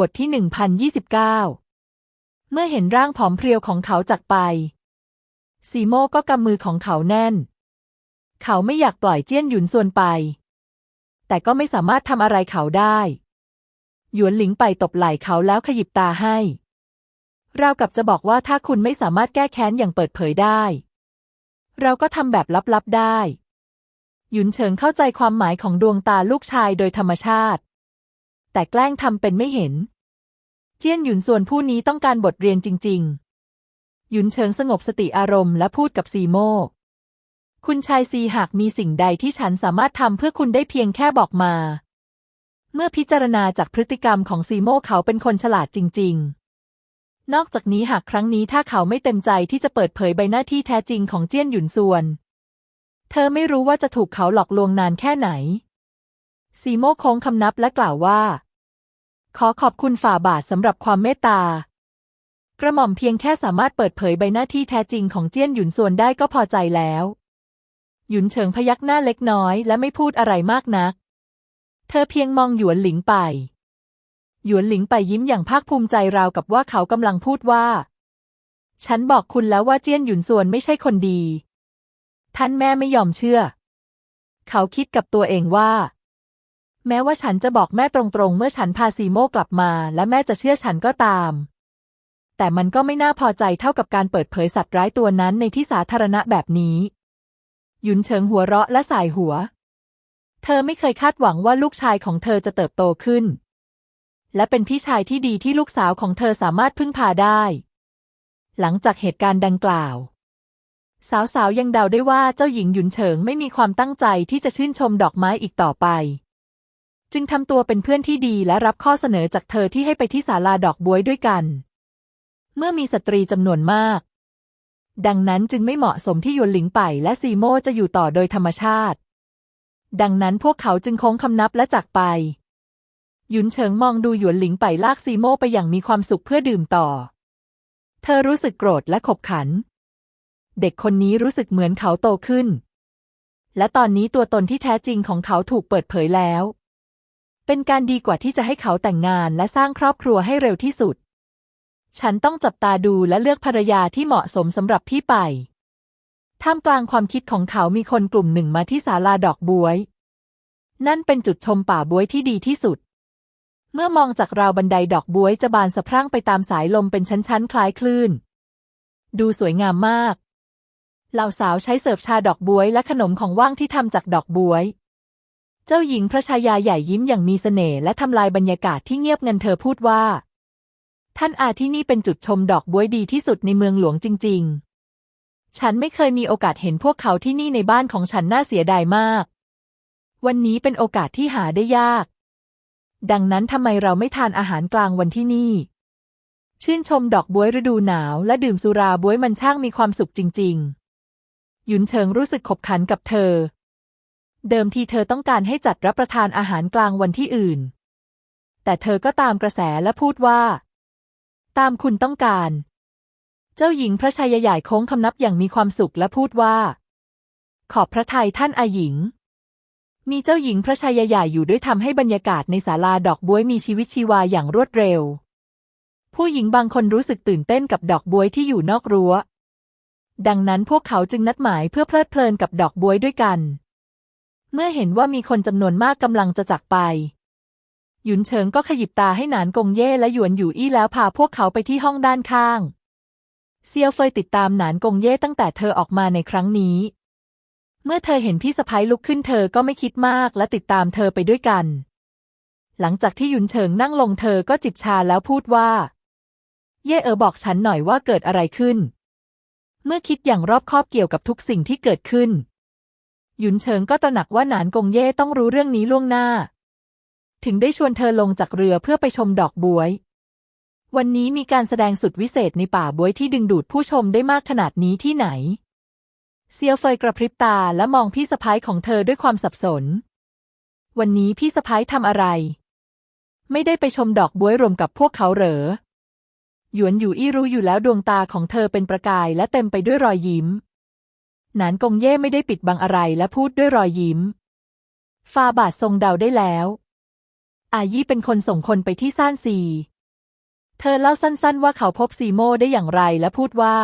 บทที่ 1029 เมื่อเห็นร่างผอมเพรียวของเขาจากไป ซีโม่ก็กำมือของเขาแน่น เขาไม่อยากปล่อยเจี้ยนหยุนส่วนไป แต่ก็ไม่สามารถทำอะไรเขาได้ หยวนหลิงไปตบไหล่เขาแล้วขยิบตาให้ เรากับจะบอกว่าถ้าคุณไม่สามารถแก้แค้นอย่างเปิดเผยได้ เราก็ทำแบบลับๆได้ หยุนเฉิงเข้าใจความหมายของดวงตาลูกชายโดยธรรมชาติ แต่แกล้งทำเป็นไม่เห็น เจียนหยุนส่วนผู้นี้ต้องการบทเรียนจริง ๆ หยุนเฉิงสงบสติอารมณ์และพูดกับซีโม่คุณชายซีหากมีสิ่งใดที่ฉันสามารถทำเพื่อคุณได้เพียงแค่บอกมา เมื่อพิจารณาจากพฤติกรรมของซีโม่เขาเป็นคนฉลาดจริง ๆ นอกจากนี้หากครั้งนี้ถ้าเขาไม่เต็มใจที่จะเปิดเผยใบหน้าที่แท้จริงของเจี้ยนหยุนส่วน เธอไม่รู้ว่าจะถูกเขาหลอกลวงนานแค่ไหน ซีโมโค้งคำนับและกล่าวว่า ขอขอบคุณฝ่าบาทสำหรับความเมตตา กระหม่อมเพียงแค่สามารถเปิดเผยใบหน้าที่แท้จริงของเจี้ยนหยุนส่วนได้ก็พอใจแล้ว หยุนเฉิงพยักหน้าเล็กน้อยและไม่พูดอะไรมากนัก เธอเพียงมองหยวนหลิงไปหยวนหลิงไปยิ้มอย่างภาคภูมิใจราวกับว่าเขากำลังพูดว่า ฉันบอกคุณแล้วว่าเจี้ยนหยุนส่วนไม่ใช่คนดี ท่านแม่ไม่ยอมเชื่อ เขาคิดกับตัวเองว่า แม้ว่าฉันจะบอกแม่ตรงๆ เมื่อฉันพาซีโมกลับมา และแม่จะเชื่อฉันก็ตาม แต่มันก็ไม่น่าพอใจเท่ากับการเปิดเผยสัตว์ร้ายตัวนั้นในที่สาธารณะแบบนี้ หยุนเฉิงหัวเราะและสายหัว เธอไม่เคยคาดหวังว่าลูกชายของเธอจะเติบโตขึ้น และเป็นพี่ชายที่ดีที่ลูกสาวของเธอสามารถพึ่งพาได้ หลังจากเหตุการณ์ดังกล่าว สาวๆยังเดาได้ว่าเจ้าหญิงหยุนเฉิงไม่มีความตั้งใจที่จะชื่นชมดอกไม้อีกต่อไป จึงทำตัวเป็นเพื่อนที่ดีและรับข้อเสนอจากเธอที่ให้ไปที่ศาลาดอกบวยด้วยกัน เมื่อมีสตรีจำนวนมาก ดังนั้นจึงไม่เหมาะสมที่หยวนหลิงไปและซีโม่จะอยู่ต่อโดยธรรมชาติ ดังนั้นพวกเขาจึงโค้งคำนับและจากไป หยุนเฉิงมองดูหยวนหลิงไปลากซีโม่ไปอย่างมีความสุขเพื่อดื่มต่อ เธอรู้สึกโกรธและขบขัน เด็กคนนี้รู้สึกเหมือนเขาโตขึ้น และตอนนี้ตัวตนที่แท้จริงของเขาถูกเปิดเผยแล้ว เป็นการดีกว่าที่จะให้เขาแต่งงานและสร้างครอบครัวให้เร็วที่สุด ฉันต้องจับตาดูและเลือกภรรยาที่เหมาะสมสำหรับพี่ไป ท่ามกลางความคิดของเขามีคนกลุ่มหนึ่งมาที่ศาลาดอกบวย นั่นเป็นจุดชมป่าบวยที่ดีที่สุด เมื่อมองจากราวบันไดดอกบวยจะบานสะพรั่งไปตามสายลมเป็นชั้นๆ คล้ายคลื่น ดูสวยงามมาก เหล่าสาวใช้เสิร์ฟชาดอกบวยและขนมของว่างที่ทำจากดอกบวย เจ้าหญิงพระชายาใหญ่ยิ้มอย่างมีเสน่ห์และทำลายบรรยากาศที่เงียบงันเธอพูดว่า ท่านอาที่นี่เป็นจุดชมดอกบวยดีที่สุดในเมืองหลวงจริง ๆ ฉันไม่เคยมีโอกาสเห็นพวกเขาที่นี่ในบ้านของฉันน่าเสียดายมาก วันนี้เป็นโอกาสที่หาได้ยาก ดังนั้นทำไมเราไม่ทานอาหารกลางวันที่นี่ ชื่นชมดอกบวยฤดูหนาว และดื่มสุราบวยมันช่างมีความสุขจริง ๆ หยุนเฉิงรู้สึกขบขันกับเธอ เดิมทีเธอต้องการให้จัดรับประทานอาหารกลางวันที่อื่น แต่เธอก็ตามกระแสและพูดว่า ตามคุณต้องการ เจ้าหญิงพระชายาใหญ่โค้งคำนับอย่างมีความสุขและพูดว่า ขอบพระทัยท่านอาหญิง มีเจ้าหญิงพระชายาใหญ่อยู่ด้วยทำให้บรรยากาศในศาลาดอกบวยมีชีวิตชีวาอย่างรวดเร็ว ผู้หญิงบางคนรู้สึกตื่นเต้นกับดอกบวยที่อยู่นอกรั้ว ดังนั้นพวกเขาจึงนัดหมายเพื่อเพลิดเพลินกับดอกบวยด้วยกัน เมื่อเห็นว่ามีคนจำนวนมากกำลังจะจากไป หยุนเฉิงก็ขยิบตาให้หนานกงเย่และหยวนอยู่อี้แล้วพาพวกเขาไปที่ห้องด้านข้าง เซียวเฟยติดตามหนานกงเย่ตั้งแต่เธอออกมาในครั้งนี้ เมื่อเธอเห็นพี่สะพ้ายลุกขึ้นเธอก็ไม่คิดมากและติดตามเธอไปด้วยกัน หลังจากที่หยุนเฉิงนั่งลงเธอก็จิบชาแล้วพูดว่า เย่เอ๋อบอกฉันหน่อยว่าเกิดอะไรขึ้น เมื่อคิดอย่างรอบคอบเกี่ยวกับทุกสิ่งที่เกิดขึ้น หยุนเฉิงก็ตระหนักว่าหนานกงเย่ต้องรู้เรื่องนี้ล่วงหน้า ถึงได้ชวนเธอลงจากเรือเพื่อไปชมดอกบวย วันนี้มีการแสดงสุดวิเศษในป่าบวยที่ดึงดูดผู้ชมได้มากขนาดนี้ที่ไหน เซียวเฟยกระพริบตาและมองพี่สะพ้ายของเธอด้วยความสับสน วันนี้พี่สะพ้ายทำอะไร ไม่ได้ไปชมดอกบวยรวมกับพวกเขาเหรอหยวนอยู่อี้รู้อยู่แล้วดวงตาของเธอเป็นประกายและเต็มไปด้วยรอยยิ้ม หนานกงเย่ไม่ได้ปิดบังอะไรและพูดด้วยรอยยิ้ม ฟาบาททรงเดาได้แล้ว อายี่เป็นคนส่งคนไปที่ซ่านซี เธอเล่าสั้นๆ ว่าเขาพบซีโม่ได้อย่างไรและพูดว่า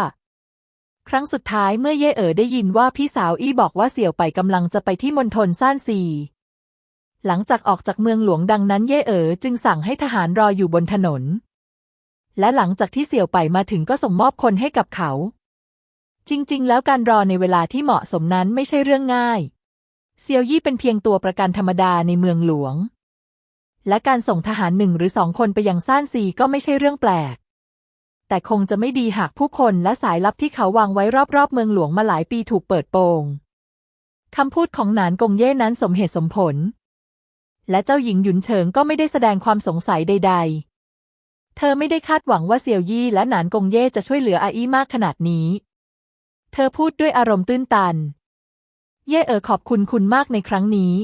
ครั้งสุดท้ายเมื่อเย่เอ๋อได้ยินว่าพี่สาวอี้บอกว่าเสี่ยวไปกำลังจะไปที่มณฑลซ่านซีหลังจากออกจากเมืองหลวงดังนั้นเย่เอ๋อจึงสั่งให้ทหารรออยู่บนถนน และหลังจากที่เสี่ยวไปมาถึงก็ส่งมอบคนให้กับเขา จริง ๆ แล้วการรอในเวลาที่เหมาะสมนั้นไม่ใช่เรื่องง่าย เซียวยี่เป็นเพียงตัวประกันธรรมดาในเมืองหลวง และการส่งทหารหนึ่งหรือสองคนไปยังซ่านซีก็ไม่ใช่เรื่องแปลก แต่คงจะไม่ดีหากผู้คนและสายลับที่เขาวางไว้รอบๆ เมืองหลวงมาหลายปีถูกเปิดโปงคำพูดของหนานกงเย่นั้นสมเหตุสมผล และเจ้าหญิงหยุนเฉิงก็ไม่ได้แสดงความสงสัยใด ๆ เธอไม่ได้คาดหวังว่าเซียวยี่และหนานกงเย่จะช่วยเหลืออาอี้มากขนาดนี้ เธอพูดด้วยอารมณ์ตื้นตัน เย่เอ๋อขอบคุณคุณมากในครั้งนี้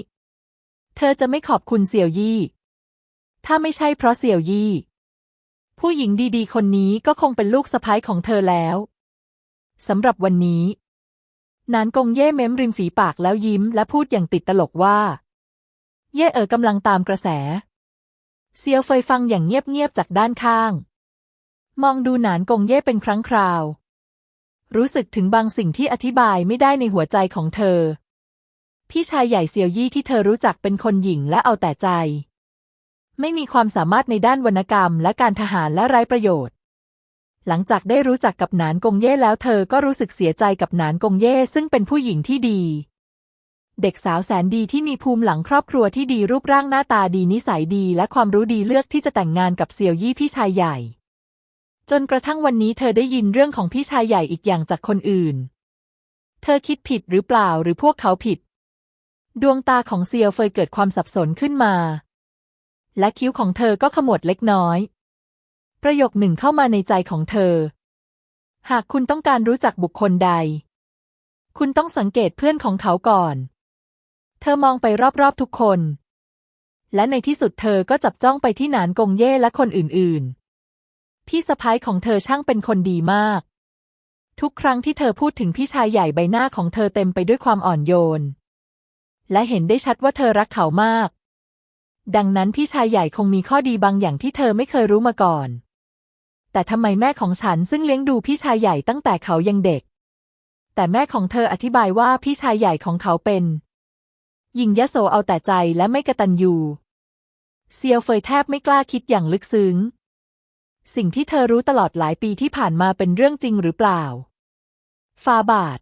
เธอจะไม่ขอบคุณเสี่ยวยี่ ถ้าไม่ใช่เพราะเสี่ยวยี่ ผู้หญิงดีๆ คนนี้ก็คงเป็นลูกสะใภ้ของเธอแล้วสำหรับวันนี้ นานกงเย่เม้มริมฝีปากแล้วยิ้มและพูดอย่างติดตลกว่า เย่เอ๋อกำลังตามกระแส เซียวเฟยฟังอย่างเงียบๆจากด้านข้าง มองดูหนานกงเย่เป็นครั้งคราว รู้สึกถึงบางสิ่งที่อธิบายไม่ได้ในหัวใจของเธอ พี่ชายใหญ่เซียวยี่ที่เธอรู้จักเป็นคนหญิงและเอาแต่ใจ ไม่มีความสามารถในด้านวรรณกรรมและการทหารและไร้ประโยชน์ หลังจากได้รู้จักกับหนานกงเย่แล้วเธอก็รู้สึกเสียใจกับหนานกงเย่ซึ่งเป็นผู้หญิงที่ดี เด็กสาวแสนดีที่มีภูมิหลังครอบครัวที่ดีรูปร่างหน้าตาดีนิสัยดีและความรู้ดีเลือกที่จะแต่งงานกับเซียวยี่พี่ชายใหญ่ จนกระทั่งวันนี้เธอได้ยินเรื่องของพี่ชายใหญ่อีกอย่างจากคนอื่น เธอคิดผิดหรือเปล่าหรือพวกเขาผิด ดวงตาของเซียวเฟยเกิดความสับสนขึ้นมา และคิ้วของเธอก็ขมวดเล็กน้อย ประโยคหนึ่งเข้ามาในใจของเธอ หากคุณต้องการรู้จักบุคคลใด คุณต้องสังเกตเพื่อนของเขาก่อน เธอมองไปรอบๆทุกคน และในที่สุดเธอก็จับจ้องไปที่หนานกงเย่และคนอื่นๆ พี่สะพ้ายของเธอช่างเป็นคนดีมาก ทุกครั้งที่เธอพูดถึงพี่ชายใหญ่ใบหน้าของเธอเต็มไปด้วยความอ่อนโยน และเห็นได้ชัดว่าเธอรักเขามาก ดังนั้นพี่ชายใหญ่คงมีข้อดีบางอย่างที่เธอไม่เคยรู้มาก่อน แต่ทำไมแม่ของฉันซึ่งเลี้ยงดูพี่ชายใหญ่ตั้งแต่เขายังเด็ก แต่แม่ของเธออธิบายว่าพี่ชายใหญ่ของเขาเป็นหญิงยโสเอาแต่ใจและไม่กระตันยูเซียวเฟยแทบไม่กล้าคิดอย่างลึกซึ้ง สิ่งที่เธอรู้ตลอดหลายปีที่ผ่านมาเป็นเรื่องจริงหรือเปล่า ฟาบาท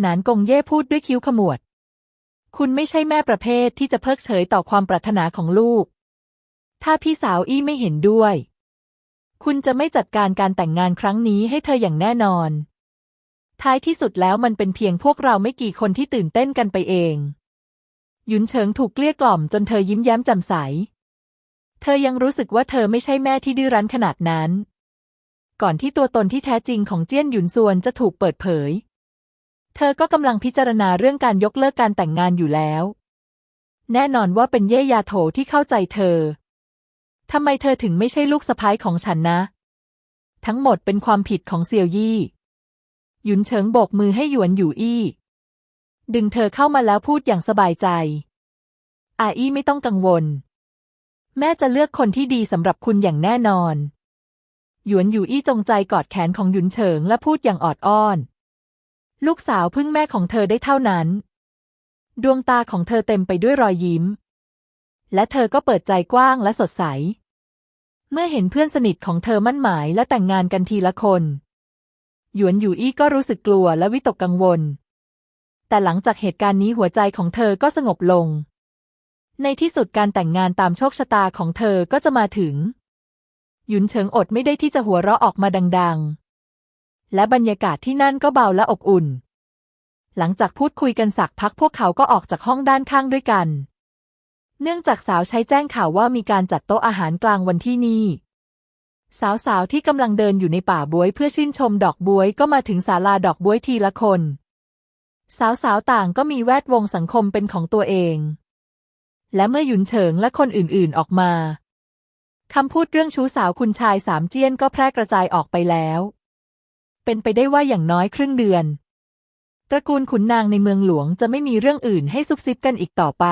หนานกงเย่พูดด้วยคิ้วขมวด คุณไม่ใช่แม่ประเภทที่จะเพิกเฉยต่อความปรารถนาของลูก ถ้าพี่สาวอี้ไม่เห็นด้วย คุณจะไม่จัดการการแต่งงานครั้งนี้ให้เธออย่างแน่นอน ท้ายที่สุดแล้วมันเป็นเพียงพวกเราไม่กี่คนที่ตื่นเต้นกันไปเอง ยุนเฉิงถูกเกลี้ยกล่อมจนเธอยิ้มแย้มแจ่มใส เธอยังรู้สึกว่าเธอไม่ใช่แม่ที่ดื้อรั้นขนาดนั้น ก่อนที่ตัวตนที่แท้จริงของเจี้ยนหยุนซวนจะถูกเปิดเผย เธอก็กำลังพิจารณาเรื่องการยกเลิกการแต่งงานอยู่แล้ว แน่นอนว่าเป็นเย่ยาโถที่เข้าใจเธอทำไมเธอถึงไม่ใช่ลูกสะใภ้ของฉันนะ ทั้งหมดเป็นความผิดของเซียวยี่ หยุนเฉิงโบกมือให้หยวนอยู่อี้ ดึงเธอเข้ามาแล้วพูดอย่างสบายใจ อาอี้ไม่ต้องกังวล แม่จะเลือกคนที่ดีสำหรับคุณอย่างแน่นอน หยวนอยู่อี้จงใจกอดแขนของหยุนเฉิงและพูดอย่างออดอ้อน ลูกสาวพึ่งแม่ของเธอได้เท่านั้น ดวงตาของเธอเต็มไปด้วยรอยยิ้ม และเธอก็เปิดใจกว้างและสดใส เมื่อเห็นเพื่อนสนิทของเธอมั่นหมายและแต่งงานกันทีละคน หยวนอยู่อี้ก็รู้สึกกลัวและวิตกกังวล แต่หลังจากเหตุการณ์นี้หัวใจของเธอก็สงบลง ในที่สุดการแต่งงานตามโชคชะตาของเธอก็จะมาถึง หยุนเฉิงอดไม่ได้ที่จะหัวเราะออกมาดัง ๆ และบรรยากาศที่นั่นก็เบาและอบอุ่น หลังจากพูดคุยกันสักพักพวกเขาก็ออกจากห้องด้านข้างด้วยกัน เนื่องจากสาวใช้แจ้งข่าวว่ามีการจัดโต๊ะอาหารกลางวันที่นี่ สาวๆที่กำลังเดินอยู่ในป่าบวยเพื่อชื่นชมดอกบวยก็มาถึงศาลาดอกบวยทีละคน สาวๆต่างก็มีแวดวงสังคมเป็นของตัวเอง และเมื่อหยุนเฉิงและคนอื่นๆออกมาคำพูดเรื่องชู้สาวคุณชายสามเจี้ยนก็แพร่กระจายออกไปแล้ว เป็นไปได้ว่าอย่างน้อยครึ่งเดือน ตระกูลขุนนางในเมืองหลวงจะไม่มีเรื่องอื่นให้ซุบซิบกันอีกต่อไป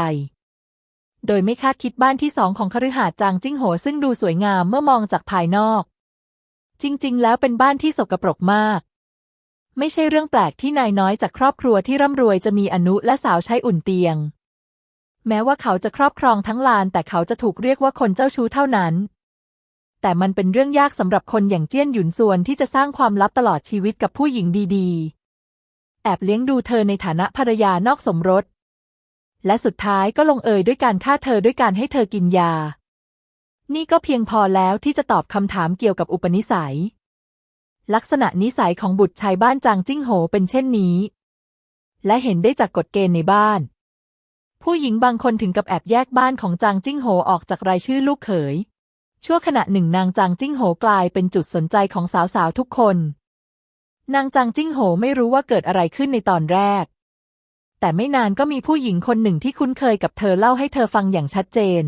โดยไม่คาดคิดบ้านที่สองของคฤหาสน์จางจิ้งโหซึ่งดูสวยงามเมื่อมองจากภายนอก จริง ๆ แล้วเป็นบ้านที่สกปรกมาก ไม่ใช่เรื่องแปลกที่นายน้อยจากครอบครัวที่ร่ำรวยจะมีอนุและสาวใช้อุ่นเตียง แม้ว่าเขาจะครอบครองทั้งลาน แต่เขาจะถูกเรียกว่าคนเจ้าชู้เท่านั้น แต่มันเป็นเรื่องยากสำหรับคนอย่างเจี้ยนหยุนซวนที่จะสร้างความลับตลอดชีวิตกับผู้หญิงดีๆ แอบเลี้ยงดูเธอในฐานะภรรยานอกสมรส และสุดท้ายก็ลงเอยด้วยการฆ่าเธอด้วยการให้เธอกินยา นี่ก็เพียงพอแล้วที่จะตอบคำถามเกี่ยวกับอุปนิสัย ลักษณะนิสัยของบุตรชายบ้านจางจิ้งโหเป็นเช่นนี้ และเห็นได้จากกฎเกณฑ์ในบ้าน ผู้หญิงบางคนถึงกับแอบแยกบ้านของจางจิ้งโหออกจากรายชื่อลูกเขย ชั่วขณะหนึ่งนางจางจิ้งโหกลายเป็นจุดสนใจของสาวๆทุกคน นางจางจิ้งโหไม่รู้ว่าเกิดอะไรขึ้นในตอนแรก แต่ไม่นานก็มีผู้หญิงคนหนึ่งที่คุ้นเคยกับเธอเล่าให้เธอฟังอย่างชัดเจน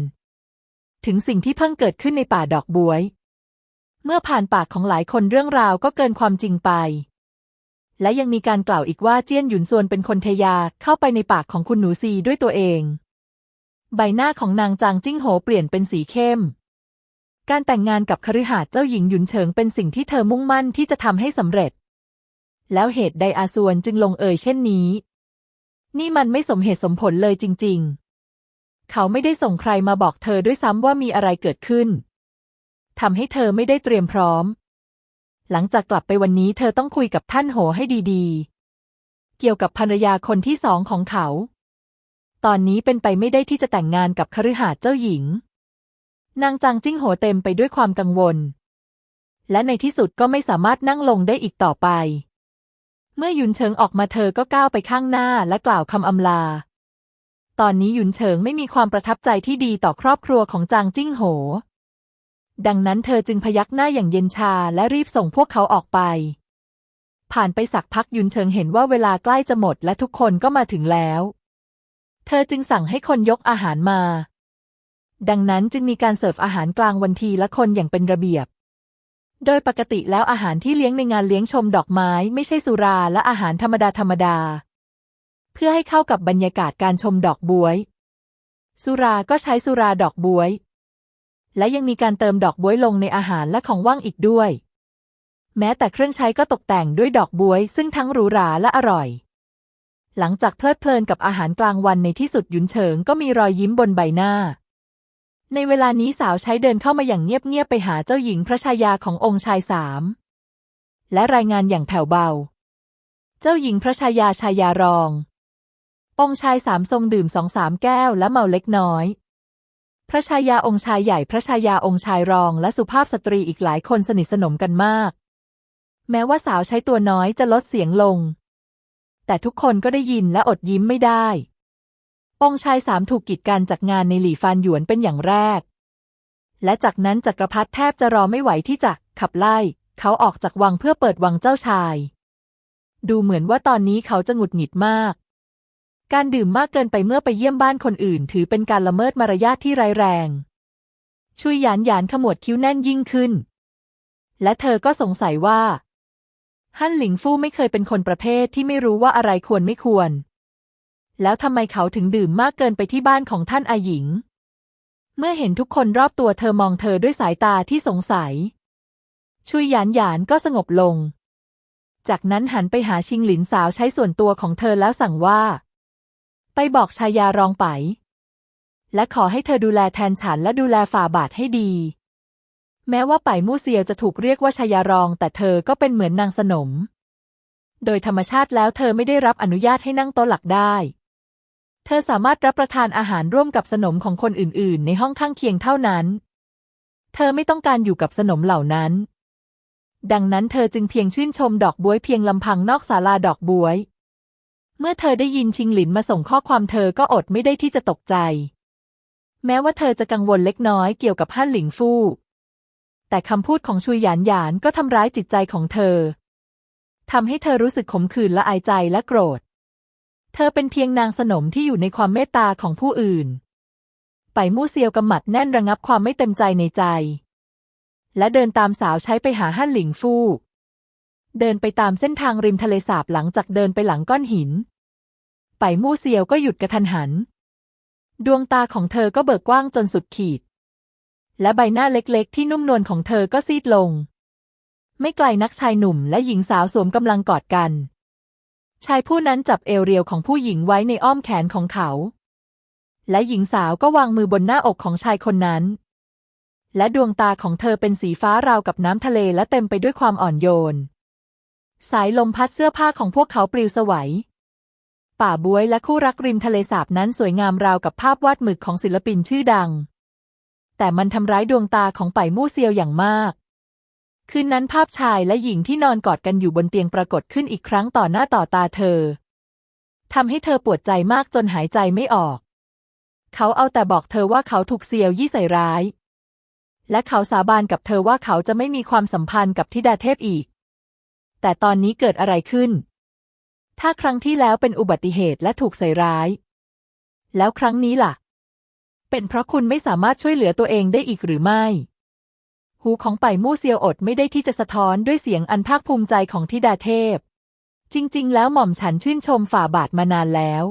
ถึงสิ่งที่เพิ่งเกิดขึ้นในป่าดอกบวย เมื่อผ่านปากของหลายคนเรื่องราวก็เกินความจริงไป และยังมีการกล่าวอีกว่าเจี้ยนหยุนซวนเป็นคนเทยาเข้าไปในปากของคุณหนูซีด้วยตัวเอง ใบหน้าของนางจางจิ้งโหเปลี่ยนเป็นสีเข้ม การแต่งงานกับคฤหาสน์เจ้าหญิงหยุนเฉิงเป็นสิ่งที่เธอมุ่งมั่นที่จะทำให้สำเร็จ แล้วเหตุใดอาซวนจึงลงเอยเช่นนี้ นี่มันไม่สมเหตุสมผลเลยจริง ๆ เขาไม่ได้ส่งใครมาบอกเธอด้วยซ้ำว่ามีอะไรเกิดขึ้นทำให้เธอไม่ได้เตรียมพร้อม หลังจากกลับไปวันนี้เธอต้องคุยกับท่านโหให้ดีๆ เกี่ยวกับภรรยาคนที่สองของเขา ตอนนี้เป็นไปไม่ได้ที่จะแต่งงานกับคฤหาสน์เจ้าหญิง นางจางจิ้งโหเต็มไปด้วยความกังวล และในที่สุดก็ไม่สามารถนั่งลงได้อีกต่อไป เมื่อยุนเฉิงออกมาเธอก็ก้าวไปข้างหน้าและกล่าวคำอำลา ตอนนี้ยุนเฉิงไม่มีความประทับใจที่ดีต่อครอบครัวของจางจิ้งโห ดังนั้นเธอจึงพยักหน้าอย่างเย็นชาและรีบส่งพวกเขาออกไป ผ่านไปสักพักยุนเฉิงเห็นว่าเวลาใกล้จะหมดและทุกคนก็มาถึงแล้ว เธอจึงสั่งให้คนยกอาหารมา ดังนั้นจึงมีการเสิร์ฟอาหารกลางวันทีละคนอย่างเป็นระเบียบ โดยปกติแล้วอาหารที่เลี้ยงในงานเลี้ยงชมดอกไม้ไม่ใช่สุราและอาหารธรรมดาธรรมดา เพื่อให้เข้ากับบรรยากาศการชมดอกบวย สุราก็ใช้สุราดอกบวย และยังมีการเติมดอกบวยลงในอาหารและของว่างอีกด้วย แม้แต่เครื่องใช้ก็ตกแต่งด้วยดอกบวย ซึ่งทั้งหรูหราและอร่อย หลังจากเพลิดเพลินกับอาหารกลางวันในที่สุดหยุนเฉิงก็มีรอยยิ้มบนใบหน้า ในเวลานี้สาวใช้เดินเข้ามาอย่างเงียบๆไปหาเจ้าหญิงพระชายาขององค์ชายสามและรายงานอย่างแผ่วเบา เจ้าหญิงพระชายาชายารอง องค์ชายสามทรงดื่มสองสามแก้วและเมาเล็กน้อย พระชายาองค์ชายใหญ่พระชายาองค์ชายรองและสุภาพสตรีอีกหลายคนสนิทสนมกันมาก แม้ว่าสาวใช้ตัวน้อยจะลดเสียงลง แต่ทุกคนก็ได้ยินและอดยิ้มไม่ได้ องค์ชายสามถูกกีดกันจากงานในหลี่ฟานหยวนเป็นอย่างแรก และจากนั้นจักรพรรดิแทบจะรอไม่ไหวที่จะขับไล่เขาออกจากวังเพื่อเปิดวังเจ้าชาย ดูเหมือนว่าตอนนี้เขาจะหงุดหงิดมาก การดื่มมากเกินไปเมื่อไปเยี่ยมบ้านคนอื่น ถือเป็นการละเมิดมารยาทที่ร้ายแรง ชุยหยานหยานขมวดคิ้วแน่นยิ่งขึ้น และเธอก็สงสัยว่าฮั่นหลิงฟู่ไม่เคยเป็นคนประเภทที่ไม่รู้ว่าอะไรควรไม่ควร แล้วทำไมเขาถึงดื่มมากเกินไปที่บ้านของท่านอาหญิง เมื่อเห็นทุกคนรอบตัวเธอมองเธอด้วยสายตาที่สงสัย ชุยหยานหยานก็สงบลง จากนั้นหันไปหาชิงหลินสาวใช้ส่วนตัวของเธอแล้วสั่งว่า ไปบอกชายารองไป และขอให้เธอดูแลแทนฉันและดูแลฝ่าบาทให้ดี แม้ว่าไปมู่เซียวจะถูกเรียกว่าชายารอง แต่เธอก็เป็นเหมือนนางสนม โดยธรรมชาติแล้วเธอไม่ได้รับอนุญาตให้นั่งโต๊ะหลักได้ เธอสามารถรับประทานอาหารร่วมกับสนมของคนอื่น ๆ ในห้องข้างเคียงเท่านั้น เธอไม่ต้องการอยู่กับสนมเหล่านั้นดังนั้นเธอจึงเพียงชื่นชมดอกบวยเพียงลำพังนอกศาลาดอกบวย เมื่อเธอได้ยินชิงหลินมาส่งข้อความเธอก็อดไม่ได้ที่จะตกใจ แม้ว่าเธอจะกังวลเล็กน้อยเกี่ยวกับฮั่นหลิงฟู่ แต่คำพูดของชุยหยานหยานก็ทำร้ายจิตใจของเธอทำให้เธอรู้สึกขมขื่นละอายใจและโกรธ เธอเป็นเพียงนางสนมที่อยู่ในความเมตตาของผู้อื่น ไปมู่เซียวกำหมัดแน่นระงับความไม่เต็มใจในใจ และเดินตามสาวใช้ไปหาฮั่นหลิงฟู่ เดินไปตามเส้นทางริมทะเลสาบหลังจากเดินไปหลังก้อนหิน ไปมู่เซียวก็หยุดกระทันหัน ดวงตาของเธอก็เบิกกว้างจนสุดขีด และใบหน้าเล็กๆ ที่นุ่มนวลของเธอก็ซีดลง ไม่ไกลนักชายหนุ่มและหญิงสาวสวมกำลังกอดกัน ชายผู้นั้นจับเอวเรียวของผู้หญิงไว้ในอ้อมแขนของเขา และหญิงสาวก็วางมือบนหน้าอกของชายคนนั้น และดวงตาของเธอเป็นสีฟ้าราวกับน้ำทะเลและเต็มไปด้วยความอ่อนโยน สายลมพัดเสื้อผ้าของพวกเขาปลิวสวัย ป่าบวยและคู่รักริมทะเลสาบนั้นสวยงามราวกับภาพวาดหมึกของศิลปินชื่อดัง แต่มันทำร้ายดวงตาของป่มู่เซียวอย่างมาก คืนนั้นภาพชายและหญิงที่นอนกอดกันอยู่บนเตียงปรากฏขึ้นอีกครั้งต่อหน้าต่อตาเธอทำให้เธอปวดใจมากจนหายใจไม่ออก เขาเอาแต่บอกเธอว่าเขาถูกเซียวยี่ใส่ร้าย และเขาสาบานกับเธอว่าเขาจะไม่มีความสัมพันธ์กับธิดาเทพอีก แต่ตอนนี้เกิดอะไรขึ้น ถ้าครั้งที่แล้วเป็นอุบัติเหตุและถูกใส่ร้าย แล้วครั้งนี้ล่ะ เป็นเพราะคุณไม่สามารถช่วยเหลือตัวเองได้อีกหรือไม่ หูของป่ายมู่เซียวอดไม่ได้ที่จะสะท้อนด้วยเสียงอันภาคภูมิใจของธิดาเทพ จริง ๆ แล้วหม่อมฉันชื่นชมฝ่าบาทมานานแล้ว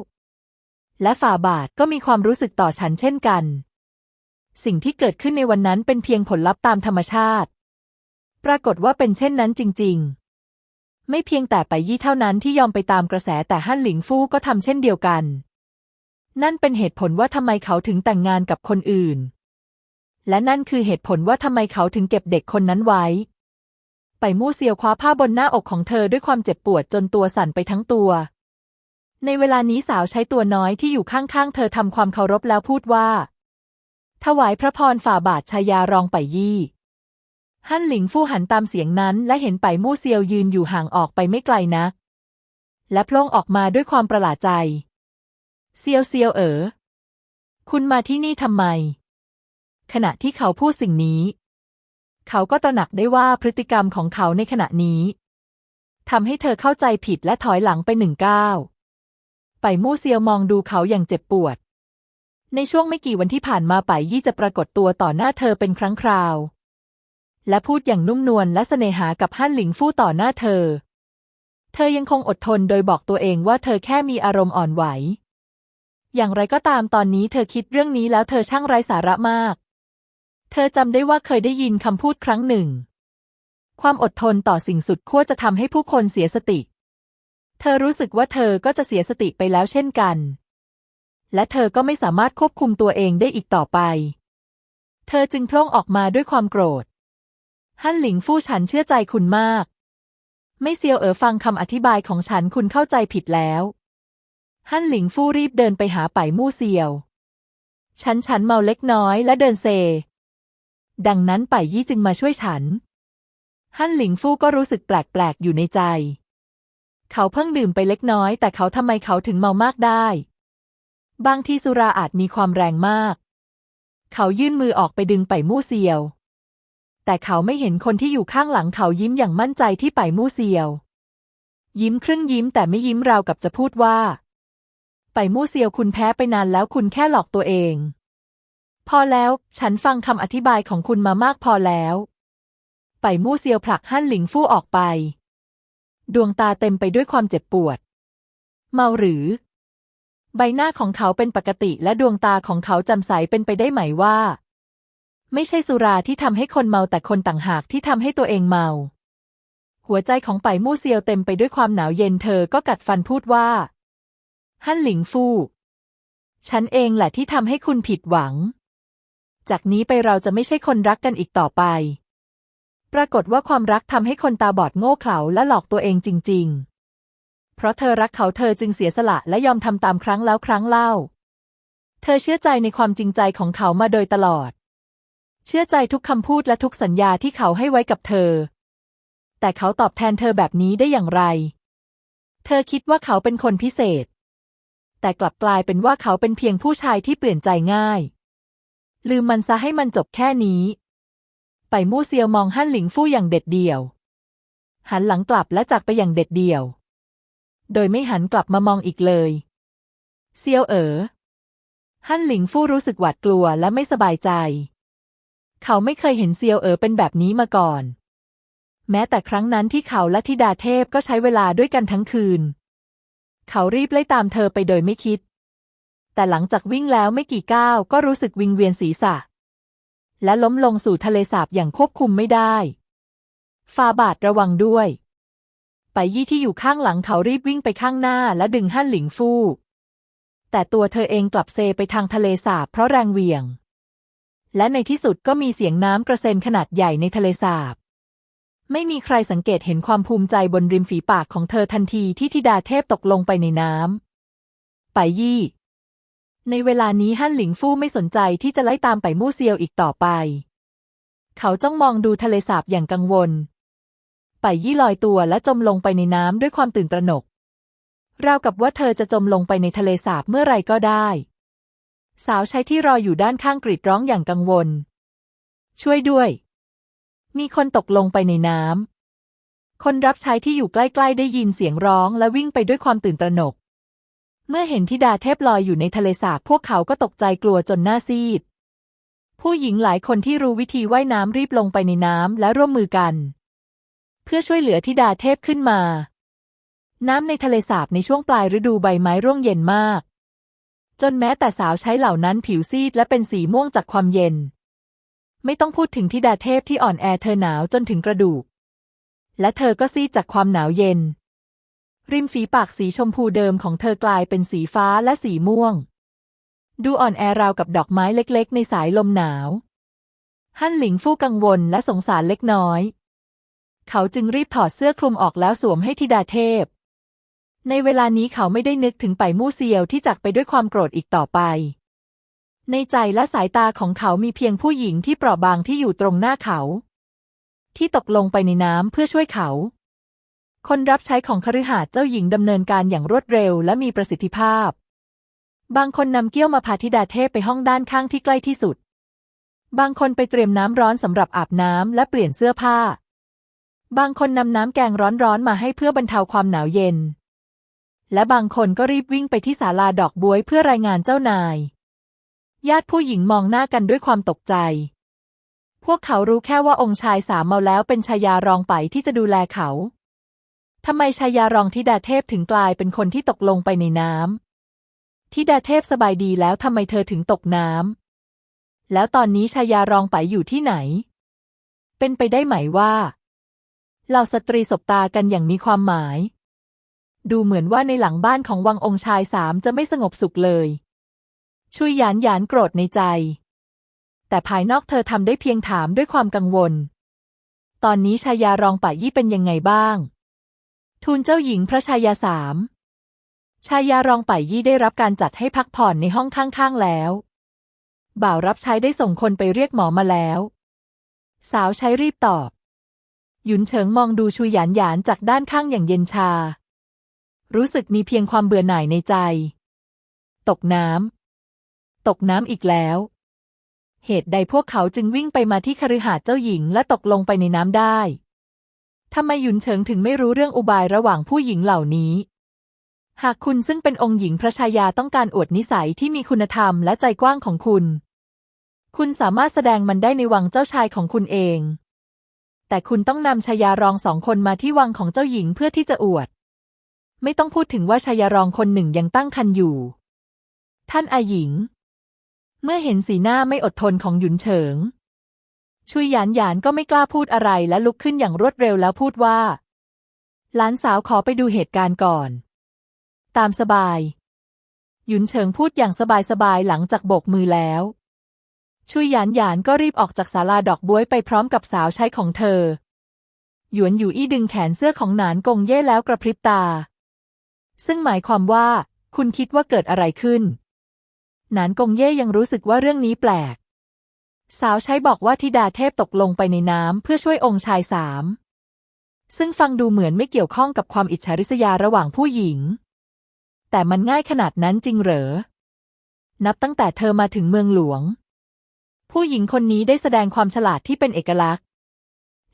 และฝ่าบาทก็มีความรู้สึกต่อฉันเช่นกัน สิ่งที่เกิดขึ้นในวันนั้นเป็นเพียงผลลัพธ์ตามธรรมชาติ ปรากฏว่าเป็นเช่นนั้นจริง ๆ ไม่เพียงแต่ไปยี่เท่านั้นที่ยอมไปตามกระแสแต่ฮั่นหลิงฟู่ก็ทำเช่นเดียวกัน นั่นเป็นเหตุผลว่าทำไมเขาถึงแต่งงานกับคนอื่น และนั่นคือเหตุผลว่าทำไมเขาถึงเก็บเด็กคนนั้นไว้ ไปมู่เซียวคว้าผ้าบนหน้าอกของเธอด้วยความเจ็บปวดจนตัวสั่นไปทั้งตัว ในเวลานี้สาวใช้ตัวน้อยที่อยู่ข้างๆ เธอทำความเคารพแล้วพูดว่า ถวายพระพรฝ่าบาทชายารองไปยี่ ฮั่นหลิงฟู่หันตามเสียงนั้น และเห็นไปมู่เซียวยืนอยู่ห่างออกไปไม่ไกลนัก และพล่งออกมาด้วยความประหลาดใจ เซียวเซียวเอ๋อคุณมาที่นี่ทำไม ขณะที่เขาพูดสิ่งนี้ เขาก็ตระหนักได้ว่าพฤติกรรมของเขาในขณะนี้ทำให้เธอเข้าใจผิดและถอยหลังไปหนึ่งก้าวไปมู่เซียวมองดูเขาอย่างเจ็บปวด ในช่วงไม่กี่วันที่ผ่านมาไปยี่จะปรากฏตัวต่อหน้าเธอเป็นครั้งคราว และพูดอย่างนุ่มนวลและเสน่หากับฮั่นหลิงฟู่ต่อหน้าเธอ เธอยังคงอดทนโดยบอกตัวเองว่าเธอแค่มีอารมณ์อ่อนไหว อย่างไรก็ตามตอนนี้เธอคิดเรื่องนี้แล้วเธอช่างไร้สาระมาก เธอจำได้ว่าเคยได้ยินคำพูดครั้งหนึ่ง ความอดทนต่อสิ่งสุดขั้วจะทำให้ผู้คนเสียสติ เธอรู้สึกว่าเธอก็จะเสียสติไปแล้วเช่นกัน และเธอก็ไม่สามารถควบคุมตัวเองได้อีกต่อไป เธอจึงพล่งออกมาด้วยความโกรธ ฮั่นหลิงฟู่ฉันเชื่อใจคุณมาก ไม่เซียวเอ๋อฟังคำอธิบายของฉันคุณเข้าใจผิดแล้ว ฮั่นหลิงฟู่รีบเดินไปหาไปมู่เซียว ฉันฉันเมาเล็กน้อยและเดินเซ ดังนั้นไปยี่จึงมาช่วยฉัน ฮั่นหลิงฟู่ก็รู้สึกแปลกๆอยู่ในใจ เขาเพิ่งดื่มไปเล็กน้อย แต่เขาทำไมเขาถึงเมามากได้ บางที่สุราอาจมีความแรงมาก เขายื่นมือออกไปดึงไปมู่เซียว แต่เขาไม่เห็นคนที่อยู่ข้างหลังเขายิ้มอย่างมั่นใจที่ไปมู่เซียว ยิ้มครึ่งยิ้มแต่ไม่ยิ้มราวกับจะพูดว่า ไปมู่เซียวคุณแพ้ไปนานแล้วคุณแค่หลอกตัวเอง พอแล้วฉันฟังคำอธิบายของคุณมามากพอแล้ว ไปมู่เซียวผลักฮั่นหลิงฟู่ออกไป ดวงตาเต็มไปด้วยความเจ็บปวด เมาหรือ ใบหน้าของเขาเป็นปกติและดวงตาของเขาจำใสเป็นไปได้ไหมว่า ไม่ใช่สุราที่ทำให้คนเมาแต่คนต่างหากที่ทำให้ตัวเองเมา หัวใจของไปมู่เซียวเต็มไปด้วยความหนาวเย็นเธอก็กัดฟันพูดว่าฮั่นหลิงฟู่ฉันเองแหละที่ทำให้คุณผิดหวัง จากนี้ไปเราจะไม่ใช่คนรักกันอีกต่อไป ปรากฏว่าความรักทำให้คนตาบอดโง่เขลาและหลอกตัวเองจริง ๆ เพราะเธอรักเขาเธอจึงเสียสละและยอมทำตามครั้งแล้วครั้งเล่า เธอเชื่อใจในความจริงใจของเขามาโดยตลอด เชื่อใจทุกคำพูดและทุกสัญญาที่เขาให้ไว้กับเธอ แต่เขาตอบแทนเธอแบบนี้ได้อย่างไร เธอคิดว่าเขาเป็นคนพิเศษ แต่กลับกลายเป็นว่าเขาเป็นเพียงผู้ชายที่เปลี่ยนใจง่าย ลืมมันซะให้มันจบแค่นี้ ไปมู่เซียวมองฮั่นหลิงฟู่อย่างเด็ดเดี่ยว หันหลังกลับและจากไปอย่างเด็ดเดี่ยว โดยไม่หันกลับมามองอีกเลย เซียวเอ๋อ ฮั่นหลิงฟู่รู้สึกหวาดกลัวและไม่สบายใจ เขาไม่เคยเห็นเซียวเอ๋อเป็นแบบนี้มาก่อน แม้แต่ครั้งนั้นที่เขาและธิดาเทพก็ใช้เวลาด้วยกันทั้งคืน เขารีบไล่ตามเธอไปโดยไม่คิด แต่หลังจากวิ่งแล้วไม่กี่ก้าวก็รู้สึกวิงเวียนศีรษะ และล้มลงสู่ทะเลสาบอย่างควบคุมไม่ได้ฟาบาทระวังด้วย ไปยี่ที่อยู่ข้างหลังเขารีบวิ่งไปข้างหน้าและดึงฮั่นหลิงฟู่แต่ตัวเธอเองกลับเซไปทางทะเลสาบเพราะแรงเหวี่ยง และในที่สุดก็มีเสียงน้ำกระเซ็นขนาดใหญ่ในทะเลสาบ ไม่มีใครสังเกตเห็นความภูมิใจบนริมฝีปากของเธอทันทีที่ธิดาเทพตกลงไปในน้ำไปยี่ ในเวลานี้ฮั่นหลิงฟู่ไม่สนใจที่จะไล่ตามไปมู่เซียวอีกต่อไป เขาจ้องมองดูทะเลสาบอย่างกังวล ไปยี่ลอยตัวและจมลงไปในน้ำด้วยความตื่นตระหนกราวกับว่าเธอจะจมลงไปในทะเลสาบเมื่อไรก็ได้ สาวใช้ที่รออยู่ด้านข้างกรีดร้องอย่างกังวล ช่วยด้วย มีคนตกลงไปในน้ำ คนรับใช้ที่อยู่ใกล้ๆได้ยินเสียงร้องและวิ่งไปด้วยความตื่นตระหนก เมื่อเห็นธิดาเทพลอยอยู่ในทะเลสาบพวกเขาก็ตกใจกลัวจนหน้าซีด ผู้หญิงหลายคนที่รู้วิธีว่ายน้ำรีบลงไปในน้ำและร่วมมือกัน เพื่อช่วยเหลือธิดาเทพขึ้นมา น้ำในทะเลสาบในช่วงปลายฤดูใบไม้ร่วงเย็นมาก จนแม้แต่สาวใช้เหล่านั้นผิวซีดและเป็นสีม่วงจากความเย็น ไม่ต้องพูดถึงธิดาเทพที่อ่อนแอเธอหนาวจนถึงกระดูก และเธอก็ซีดจากความหนาวเย็น ริมฝีปากสีชมพูเดิมของเธอกลายเป็นสีฟ้าและสีม่วง ดูอ่อนแอราวกับดอกไม้เล็กๆ ในสายลมหนาว ฮั่นหลิงฟู่กังวลและสงสารเล็กน้อย เขาจึงรีบถอดเสื้อคลุมออกแล้วสวมให้ธิดาเทพ ในเวลานี้เขาไม่ได้นึกถึงไปมู่เซียวที่จากไปด้วยความโกรธอีกต่อไป ในใจและสายตาของเขามีเพียงผู้หญิงที่เปราะบางที่อยู่ตรงหน้าเขา ที่ตกลงไปในน้ำเพื่อช่วยเขา คนรับใช้ของคฤหาสน์เจ้าหญิงดำเนินการอย่างรวดเร็วและมีประสิทธิภาพ บางคนนำเกี้ยวมาพาธิดาเทพไปห้องด้านข้างที่ใกล้ที่สุด บางคนไปเตรียมน้ำร้อนสำหรับอาบน้ำและเปลี่ยนเสื้อผ้า บางคนนำน้ำแกงร้อนๆมาให้เพื่อบรรเทาความหนาวเย็น และบางคนก็รีบวิ่งไปที่ศาลาดอกบวยเพื่อรายงานเจ้านาย ญาติผู้หญิงมองหน้ากันด้วยความตกใจ พวกเขารู้แค่ว่าองค์ชายสามเมาแล้วเป็นชายารองไปที่จะดูแลเขาทำไมชายารองธิดาเทพถึงกลายเป็นคนที่ตกลงไปในน้ำธิดาเทพสบายดีแล้วทำไมเธอถึงตกน้ำแล้วตอนนี้ชายารองไปอยู่ที่ไหน เป็นไปได้ไหมว่าเหล่าสตรีสบตากันอย่างมีความหมาย ดูเหมือนว่าในหลังบ้านของวังองค์ชายสามจะไม่สงบสุขเลย ชุยหยานหยานโกรธในใจ แต่ภายนอกเธอทำได้เพียงถามด้วยความกังวล ตอนนี้ชายารองป่ายี่เป็นยังไงบ้าง ทูลเจ้าหญิงพระชายาสาม ชายารองป่ายี่ได้รับการจัดให้พักผ่อนในห้องข้างๆแล้ว บ่าวรับใช้ได้ส่งคนไปเรียกหมอมาแล้ว สาวใช้รีบตอบ หยุนเฉิงมองดูชุยหยานหยานจากด้านข้างอย่างเย็นชา รู้สึกมีเพียงความเบื่อหน่ายในใจ ตกน้ำ ตกน้ำอีกแล้ว เหตุใดพวกเขาจึงวิ่งไปมาที่คฤหาสน์เจ้าหญิงและตกลงไปในน้ำได้ทำไมหยุนเฉิงถึงไม่รู้เรื่องอุบายระหว่างผู้หญิงเหล่านี้ หากคุณซึ่งเป็นองค์หญิงพระชายาต้องการอวดนิสัยที่มีคุณธรรมและใจกว้างของคุณ คุณสามารถแสดงมันได้ในวังเจ้าชายของคุณเอง แต่คุณต้องนำชายารองสองคนมาที่วังของเจ้าหญิงเพื่อที่จะอวด ไม่ต้องพูดถึงว่าชายรองคนหนึ่งยังตั้งครรภ์อยู่ ท่านอาหญิง เมื่อเห็นสีหน้าไม่อดทนของหยุนเฉิง ชุยหยานหยานก็ไม่กล้าพูดอะไรและลุกขึ้นอย่างรวดเร็วแล้วพูดว่า หลานสาวขอไปดูเหตุการณ์ก่อน ตามสบาย หยุนเฉิงพูดอย่างสบายๆหลังจากโบกมือแล้วชุยหยานหยานก็รีบออกจากศาลาดอกบ๊วยไปพร้อมกับสาวใช้ของเธอ หยวนอยู่อี้ดึงแขนเสื้อของหนานกงเย่แล้วกระพริบตา ซึ่งหมายความว่า คุณคิดว่าเกิดอะไรขึ้น หนานกงเย่ยังรู้สึกว่าเรื่องนี้แปลก สาวใช้บอกว่าธิดาเทพตกลงไปในน้ำเพื่อช่วยองค์ชายสาม ซึ่งฟังดูเหมือนไม่เกี่ยวข้องกับความอิจฉาริษยาระหว่างผู้หญิง แต่มันง่ายขนาดนั้นจริงเหรอ นับตั้งแต่เธอมาถึงเมืองหลวง ผู้หญิงคนนี้ได้แสดงความฉลาดที่เป็นเอกลักษณ์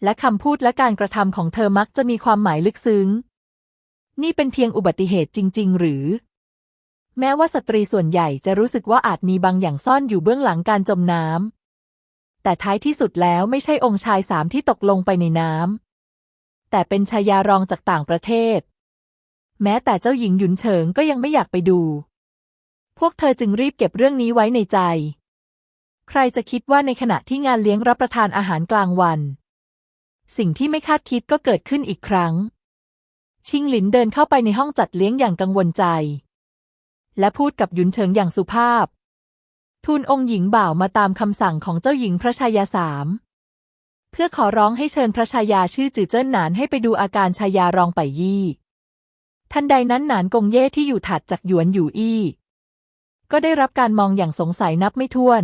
และคำพูดและการกระทำของเธอมักจะมีความหมายลึกซึ้ง นี่เป็นเพียงอุบัติเหตุจริง ๆ หรือ แม้ว่าสตรีส่วนใหญ่จะรู้สึกว่าอาจมีบางอย่างซ่อนอยู่เบื้องหลังการจมน้ำแต่ท้ายที่สุดแล้วไม่ใช่องค์ชายสามที่ตกลงไปในน้ำแต่เป็นชายารองจากต่างประเทศ แม้แต่เจ้าหญิงหยุนเฉิงก็ยังไม่อยากไปดู พวกเธอจึงรีบเก็บเรื่องนี้ไว้ในใจ ใครจะคิดว่าในขณะที่งานเลี้ยงรับประทานอาหารกลางวัน สิ่งที่ไม่คาดคิดก็เกิดขึ้นอีกครั้ง ชิงหลินเดินเข้าไปในห้องจัดเลี้ยงอย่างกังวลใจ และพูดกับหยุนเฉิงอย่างสุภาพ ทูลองค์หญิงบ่าวมาตามคำสั่งของเจ้าหญิงพระชายาสามเพื่อขอร้องให้เชิญพระชายาชื่อจือเจิ้นหนานให้ไปดูอาการชายารองไปยี่ทันใดนั้นหนานกงเย่ที่อยู่ถัดจากหยวนอยู่อี้ ก็ได้รับการมองอย่างสงสัยนับไม่ถ้วน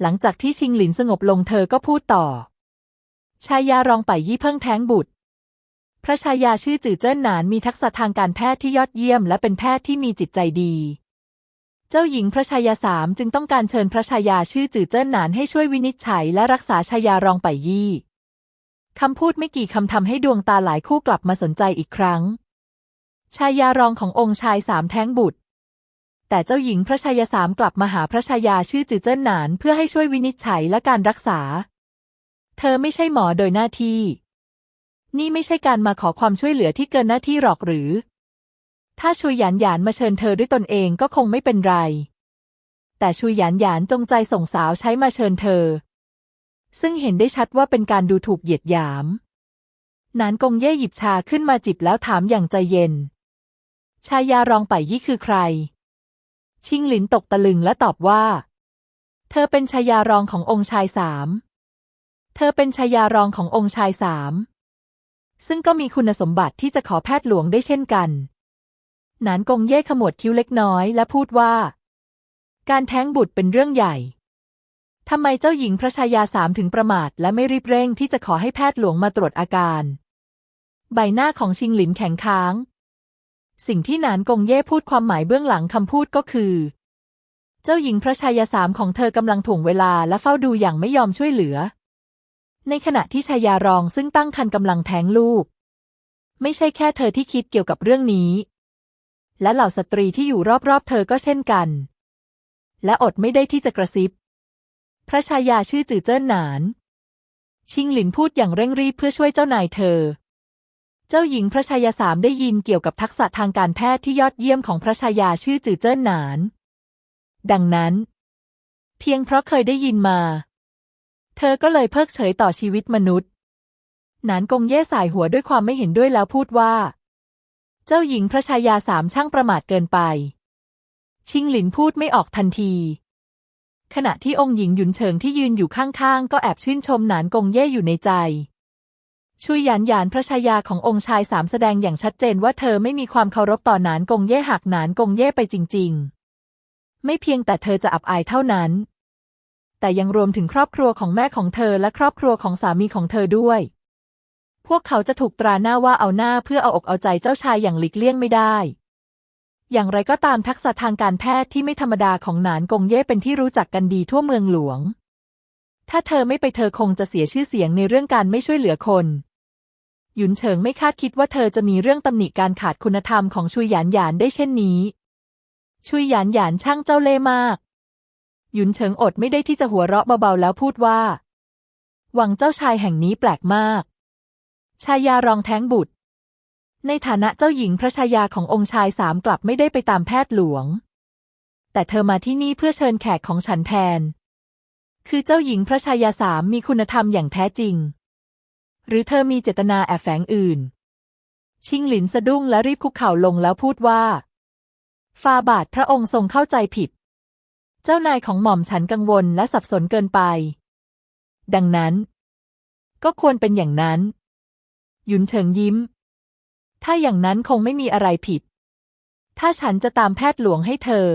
หลังจากที่ชิงหลินสงบลงเธอก็พูดต่อ ชายารองไปยี่เพิ่งแท้งบุตร พระชายาชื่อจือเจิ้นหนานมีทักษะทางการแพทย์ที่ยอดเยี่ยม และเป็นแพทย์ที่มีจิตใจดี เจ้าหญิงพระชายาสามจึงต้องการเชิญพระชายาชื่อจือเจิ้นหนานให้ช่วยวินิจฉัยและรักษาชายารองไปยี่คำพูดไม่กี่คำทำให้ดวงตาหลายคู่กลับมาสนใจอีกครั้ง ชายารองขององค์ชายสามแท้งบุตร แต่เจ้าหญิงพระชายาสามกลับมาหาพระชายาชื่อจือเจิ้นหนานเพื่อให้ช่วยวินิจฉัยและการรักษา เธอไม่ใช่หมอโดยหน้าที่ นี่ไม่ใช่การมาขอความช่วยเหลือที่เกินหน้าที่หรอกหรือ ถ้าชุยหยานหยานมาเชิญเธอด้วยตนเองก็คงไม่เป็นไร แต่ชุยหยานหยานจงใจส่งสาวใช้มาเชิญเธอ ซึ่งเห็นได้ชัดว่าเป็นการดูถูกเหยียดหยาม นานกงเย่หยิบชาขึ้นมาจิบแล้วถามอย่างใจเย็น ชายารองไปยี่คือใคร ชิงหลินตกตะลึงและตอบว่า เธอเป็นชายารองขององค์ชายสาม เธอเป็นชายารองขององค์ชายสาม ซึ่งก็มีคุณสมบัติที่จะขอแพทย์หลวงได้เช่นกันนานกงเย่ขมวดคิ้วเล็กน้อยและพูดว่า การแท้งบุตรเป็นเรื่องใหญ่ทำไมเจ้าหญิงพระชายาสามถึงประมาทและไม่รีบเร่งที่จะขอให้แพทย์หลวงมาตรวจอาการ ใบหน้าของชิงหลินแข็งค้าง สิ่งที่นานกงเย่พูดความหมายเบื้องหลังคำพูดก็คือ เจ้าหญิงพระชายาสามของเธอกำลังถ่วงเวลาและเฝ้าดูอย่างไม่ยอมช่วยเหลือ ในขณะที่ชายารองซึ่งตั้งครรภ์กำลังแท้งลูก ไม่ใช่แค่เธอที่คิดเกี่ยวกับเรื่องนี้ และเหล่าสตรีที่อยู่รอบๆ เธอก็เช่นกัน และอดไม่ได้ที่จะกระซิบ พระชายาชื่อจือเจิ้นหนาน ชิงหลินพูดอย่างเร่งรีบเพื่อช่วยเจ้านายเธอ เจ้าหญิงพระชายาสามได้ยินเกี่ยวกับทักษะทางการแพทย์ที่ยอดเยี่ยมของพระชายาชื่อจือเจิ้นหนาน ดังนั้น เพียงเพราะเคยได้ยินมา เธอก็เลยเพิกเฉยต่อชีวิตมนุษย์ หนานกงเย่สายหัวด้วยความไม่เห็นด้วยแล้วพูดว่า เจ้าหญิงพระชายาสามช่างประมาทเกินไป ชิงหลินพูดไม่ออกทันที ขณะที่องค์หญิงหยุนเฉิงที่ยืนอยู่ข้างๆ ก็แอบชื่นชมหนานกงเย่อยู่ในใจชุยหยานหยานพระชายาขององค์ชายสามแสดงอย่างชัดเจนว่าเธอไม่มีความเคารพต่อหนานกงเย่หักหนานกงเย่ไปจริง ๆ ไม่เพียงแต่เธอจะอับอายเท่านั้น แต่ยังรวมถึงครอบครัวของแม่ของเธอและครอบครัวของสามีของเธอด้วย พวกเขาจะถูกตราหน้าว่าเอาหน้าเพื่อเอาอกเอาใจเจ้าชายอย่างหลีกเลี่ยงไม่ได้ อย่างไรก็ตามทักษะทางการแพทย์ที่ไม่ธรรมดาของหนานกงเย่เป็นที่รู้จักกันดีทั่วเมืองหลวง ถ้าเธอไม่ไปเธอคงจะเสียชื่อเสียงในเรื่องการไม่ช่วยเหลือคนหยุนเฉิงไม่คาดคิดว่าเธอจะมีเรื่องตำหนิการขาดคุณธรรมของชุยหยานหยานได้เช่นนี้ ชุยหยานหยานช่างเจ้าเล่ห์มาก หยุนเฉิงอดไม่ได้ที่จะหัวเราะเบาๆแล้วพูดว่าหวังเจ้าชายแห่งนี้แปลกมาก ชายารองแท้งบุตร ในฐานะเจ้าหญิงพระชายาขององค์ชายสามกลับไม่ได้ไปตามแพทย์หลวง แต่เธอมาที่นี่เพื่อเชิญแขกของฉันแทน คือเจ้าหญิงพระชายาสามมีคุณธรรมอย่างแท้จริง หรือเธอมีเจตนาแอบแฝงอื่น ชิงหลินสะดุ้งและรีบคุกเข่าลงแล้วพูดว่าฟาบาทพระองค์ทรงเข้าใจผิด เจ้านายของหม่อมฉันกังวลและสับสนเกินไป ดังนั้น ก็ควรเป็นอย่างนั้น หยุนเฉิงยิ้ม ถ้าอย่างนั้นคงไม่มีอะไรผิด ถ้าฉันจะตามแพทย์หลวงให้เธอ